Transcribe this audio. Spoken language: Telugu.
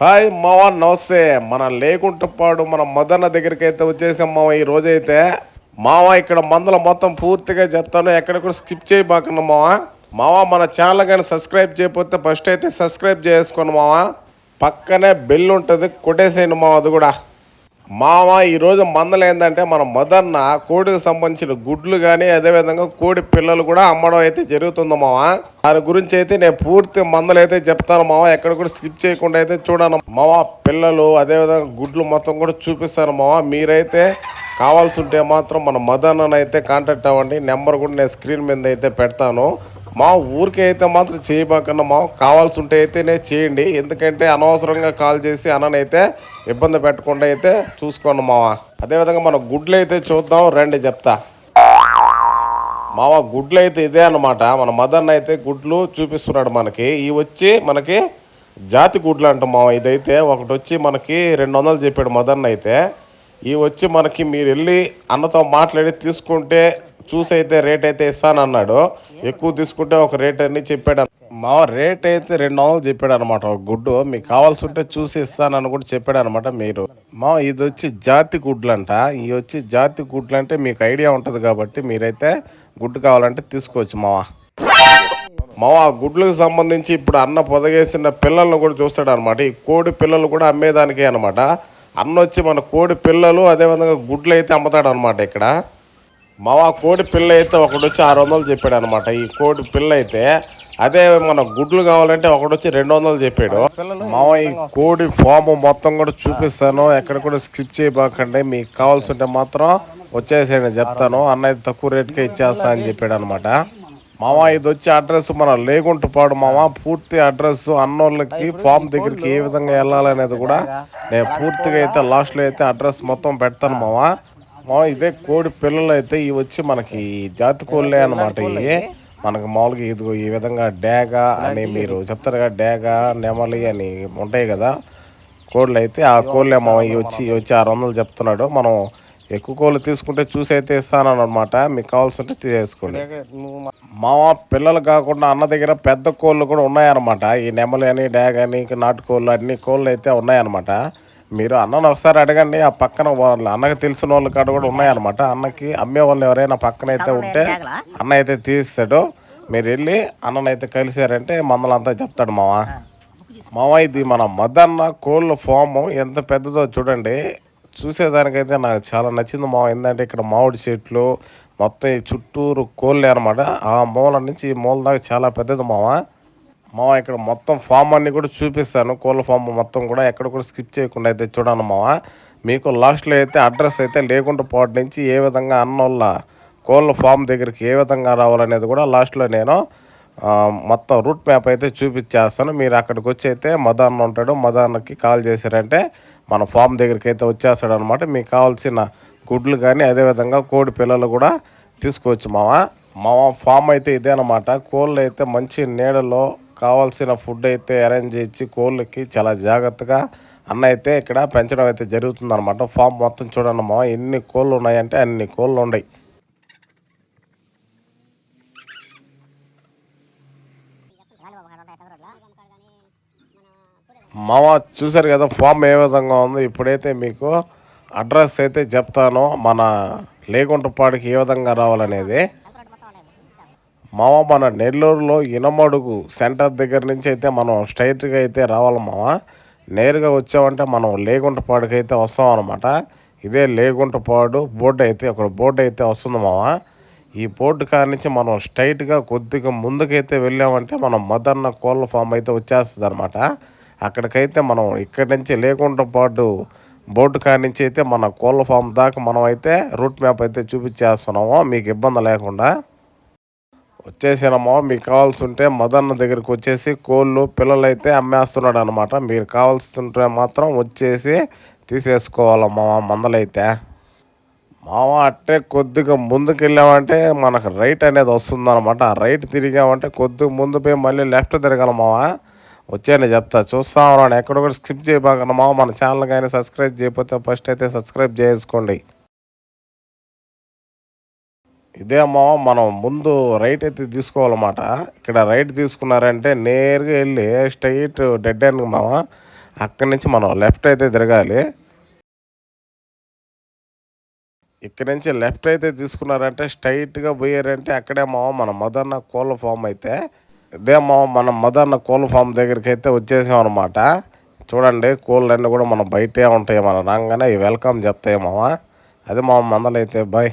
హాయ్ మావా నమస్తే. మన లేకుంటపాడు మన మదన్న దగ్గరికి అయితే వచ్చేసాం మావ ఈ రోజైతే. మావ ఇక్కడ మందుల మొత్తం పూర్తిగా చెప్తాను. ఎక్కడ కూడా స్కిప్ చేయబాకుండా మావా. మావా మన ఛానల్ కానీ సబ్స్క్రైబ్ చేయకపోతే ఫస్ట్ అయితే సబ్స్క్రైబ్ చేసుకోండి మావా. పక్కనే బెల్ ఉంటుంది కొట్టేసేయండి మావ అది కూడా. మామ ఈరోజు మందలు ఏంటంటే మన మదర్న కోడికి సంబంధించిన గుడ్లు కానీ అదేవిధంగా కోడి పిల్లలు కూడా అమ్మడం అయితే జరుగుతుంది మామ దాని గురించి అయితే నేను పూర్తి మందలు అయితే చెప్తాను మామ ఎక్కడ కూడా స్కిప్ చేయకుండా అయితే చూడను మామ పిల్లలు అదేవిధంగా గుడ్లు మొత్తం కూడా చూపిస్తాను మామ మీరైతే కావాల్సి ఉంటే మాత్రం మన మదన్నను కాంటాక్ట్ అవ్వండి. నెంబర్ కూడా నేను స్క్రీన్ మీద అయితే పెడతాను. మా ఊరికి అయితే మాత్రం చేయబాకన్నా మా కావాల్సి ఉంటే అయితేనే చేయండి. ఎందుకంటే అనవసరంగా కాల్ చేసి అన్ననైతే ఇబ్బంది పెట్టకుండా అయితే చూసుకోండి మావా. అదేవిధంగా మన గుడ్లు అయితే చూద్దాం రండి చెప్తా. మావ గుడ్లు అయితే ఇదే అన్నమాట. మన మదన్ అయితే గుడ్లు చూపిస్తున్నాడు మనకి. ఇవి వచ్చి మనకి జాతి గుడ్లు అంటాం మావ. ఇదైతే ఒకటి వచ్చి మనకి రెండు వందలు చెప్పాడు మదన్ అయితే. ఇవి వచ్చి మనకి మీరు వెళ్ళి అన్నతో మాట్లాడి తీసుకుంటే చూసి అయితే రేట్ అయితే ఇస్తానన్నాడు. ఎక్కువ తీసుకుంటే ఒక రేట్ అని చెప్పాడు మా రేట్ అయితే రెండు వందలు చెప్పాడు అనమాట ఒక గుడ్డు మీకు కావాల్సి ఉంటే చూసి ఇస్తానని కూడా చెప్పాడు అనమాట మీరు. మా ఇది వచ్చి జాతి గుడ్లు అంట వచ్చి జాతి గుడ్లు అంటే మీకు ఐడియా ఉంటుంది కాబట్టి మీరైతే గుడ్డు కావాలంటే తీసుకోవచ్చు మావా. మావ ఆ గుడ్లకు సంబంధించి ఇప్పుడు అన్న పొదగేసిన పిల్లలను కూడా చూస్తాడు అనమాట ఈ కోడి పిల్లలు కూడా అమ్మేదానికే అనమాట అన్న వచ్చి మన కోడి పిల్లలు అదేవిధంగా గుడ్లు అయితే అమ్ముతాడు అనమాట ఇక్కడ. మావ కోడి పిల్ల అయితే ఒకటి వచ్చి ఆరు వందలు చెప్పాడు అనమాట ఈ కోడి పిల్ల అయితే అదే మన గుడ్లు కావాలంటే ఒకటి వచ్చి రెండు వందలు చెప్పాడు. మావ ఈ కోడి ఫామ్ మొత్తం కూడా చూపిస్తాను. ఎక్కడ కూడా స్కిప్ చేయబాకండి. మీకు కావాల్సి ఉంటే మాత్రం వచ్చేసేయండి చెప్తాను. అన్న తక్కువ రేట్కే ఇచ్చేస్తా అని చెప్పాడు అనమాట మామ ఇది వచ్చి అడ్రస్ మన లేగుంటపాడు మామ పూర్తి అడ్రస్ అన్నోళ్ళకి ఫామ్ దగ్గరికి ఏ విధంగా వెళ్ళాలనేది కూడా నేను పూర్తిగా అయితే లాస్ట్లో అయితే అడ్రస్ మొత్తం పెడతాను మామ మామ ఇదే కోడి పిల్లలు అయితే ఇవి వచ్చి మనకి జాతి కోళ్ళే అనమాట ఇవి మనకు మామూలుగా ఇదిగో ఈ విధంగా డేగ అని మీరు చెప్తారు కదా డేగ నెమలి అని ఉంటాయి కదా. కోళ్ళు అయితే ఆ కోళ్ళే మామ ఇవి వచ్చి ఇవి వచ్చి ఆరు వందలు చెప్తున్నాడు. మనం ఎక్కువ కోళ్ళు తీసుకుంటే చూసి అయితే ఇస్తాను అనమాట మీకు కావాల్సి ఉంటే తీసేసుకోండి మామ పిల్లలు కాకుండా అన్న దగ్గర పెద్ద కోళ్ళు కూడా ఉన్నాయన్నమాట. ఈ నెమలి అని డ్యాగ్ అని నాటు కోళ్ళు అన్ని కోళ్ళు అయితే ఉన్నాయన్నమాట. మీరు అన్నను ఒకసారి అడగండి. ఆ పక్కన వాళ్ళు అన్నకి తెలిసిన వాళ్ళ కాడ కూడా ఉన్నాయన్నమాట. అన్నకి అమ్మే వాళ్ళు ఎవరైనా పక్కన అయితే ఉంటే అన్న అయితే తీస్తాడు మీరు వెళ్ళి అన్ననైతే కలిసారంటే మందలంతా చెప్తాడు మామ. మామ ఇది మన మదన్న కోళ్ళ ఫామ్ ఎంత పెద్దదో చూడండి. చూసేదానికైతే నాకు చాలా నచ్చింది మావ ఏంటంటే ఇక్కడ మామిడి చెట్లు మొత్తం ఈ చుట్టూరు కోళ్ళే అనమాట ఆ మూల నుంచి ఈ మూల దాకా చాలా పెద్దది మావ మావ ఇక్కడ మొత్తం ఫామ్ అన్ని కూడా చూపిస్తాను. కోళ్ళ ఫామ్ మొత్తం కూడా ఎక్కడ కూడా స్కిప్ చేయకుండా అయితే చూడండి మావ. మీకు లాస్ట్లో అయితే అడ్రస్ అయితే లేకుండా పోటీ నుంచి ఏ విధంగా అన్నోళ్ళ కోళ్ళ ఫామ్ దగ్గరికి ఏ విధంగా రావాలనేది కూడా లాస్ట్లో నేను మొత్తం రూట్ మ్యాప్ అయితే చూపించేస్తాను. మీరు అక్కడికి వచ్చి అయితే మదాన్న ఉంటాడు. మదాన్నకి కాల్ చేశారంటే మన ఫామ్ దగ్గరికి అయితే వచ్చేస్తాడు అనమాట మీకు కావాల్సిన గుడ్లు కానీ అదేవిధంగా కోడి పిల్లలు కూడా తీసుకోవచ్చు మావా. మామ ఫామ్ అయితే ఇదే అనమాట కోళ్ళు అయితే మంచి నీడలో కావాల్సిన ఫుడ్ అయితే అరేంజ్ చేసి కోళ్ళకి చాలా జాగ్రత్తగా అన్న అయితే ఇక్కడ పెంచడం అయితే జరుగుతుంది అనమాట ఫామ్ మొత్తం చూడండి ఎన్ని కోళ్ళు ఉన్నాయంటే అన్ని కోళ్ళు ఉన్నాయి. మామ చూసారు కదా ఫామ్ ఏ విధంగా ఉంది. ఇప్పుడైతే మీకు అడ్రస్ అయితే చెప్తాను. మన లేకుంటపాడికి ఏ విధంగా రావాలనేది. మామ మన నెల్లూరులో ఇనమడుగు సెంటర్ దగ్గర నుంచి అయితే మనం స్ట్రైట్గా అయితే రావాలి మామ. నేరుగా వచ్చామంటే మనం లేకుంటపాడుకి అయితే వస్తాం అనమాట ఇదే లేకుంటపాడు బోర్డు అయితే ఒక బోర్డు అయితే వస్తుంది మామ. ఈ బోర్డు కాడి నుంచి మనం స్ట్రైట్గా కొద్దిగా ముందుకైతే వెళ్ళామంటే మనం మదన్న కోళ్ళ ఫామ్ అయితే వచ్చేస్తుంది అనమాట అక్కడికైతే మనం ఇక్కడి నుంచి లేకుంటపాటు బోర్డు కాడి నుంచి అయితే మన కోళ్ళ ఫామ్ దాకా మనం అయితే రూట్ మ్యాప్ అయితే చూపించేస్తున్నాము. మీకు ఇబ్బంది లేకుండా. వచ్చేసినామో మీకు కావాల్సి ఉంటే మదన్న దగ్గరికి వచ్చేసి కోళ్ళు పిల్లలైతే అమ్మేస్తున్నాడు అనమాట మీరు కావాల్సి ఉంటే మాత్రం వచ్చేసి తీసేసుకోవాలమ్మా మందలైతే. మామ అట్టే కొద్దిగా ముందుకు వెళ్ళామంటే మనకు రైట్ అనేది వస్తుంది అనమాట ఆ రైట్ తిరిగామంటే కొద్దిగా ముందు పోయి మళ్ళీ లెఫ్ట్ తిరగాలి మామ. వచ్చేయండి చెప్తా. చూస్తా ఉన్నాను ఎక్కడ కూడా స్కిప్ చేయబాకన్నా. మామ మన ఛానల్ కానీ సబ్స్క్రైబ్ చేయకపోతే ఫస్ట్ అయితే సబ్స్క్రైబ్ చేసుకోండి. ఇదేమో మనం ముందు రైట్ అయితే తీసుకోవాలన్నమాట. ఇక్కడ రైట్ తీసుకున్నారంటే నేరుగా వెళ్ళి స్ట్రైట్ డెడ్ అండ్ మామ అక్కడి నుంచి మనం లెఫ్ట్ అయితే తిరగాలి. ఇక్కడి నుంచి లెఫ్ట్ అయితే తీసుకున్నారంటే స్ట్రైట్గా పోయారంటే అక్కడేమో మన మదన్న కోళ్ళ ఫామ్ అయితే. ఇదేమో మన మదన్న కోళ్ళ ఫామ్ దగ్గరికి అయితే వచ్చేసాం అనమాట చూడండి కోళ్ళన్నీ కూడా మనం బయటే ఉంటాయి మన రాగానే వెల్కమ్ చెప్తాయి మావ అది మా మందలైతే బాయ్.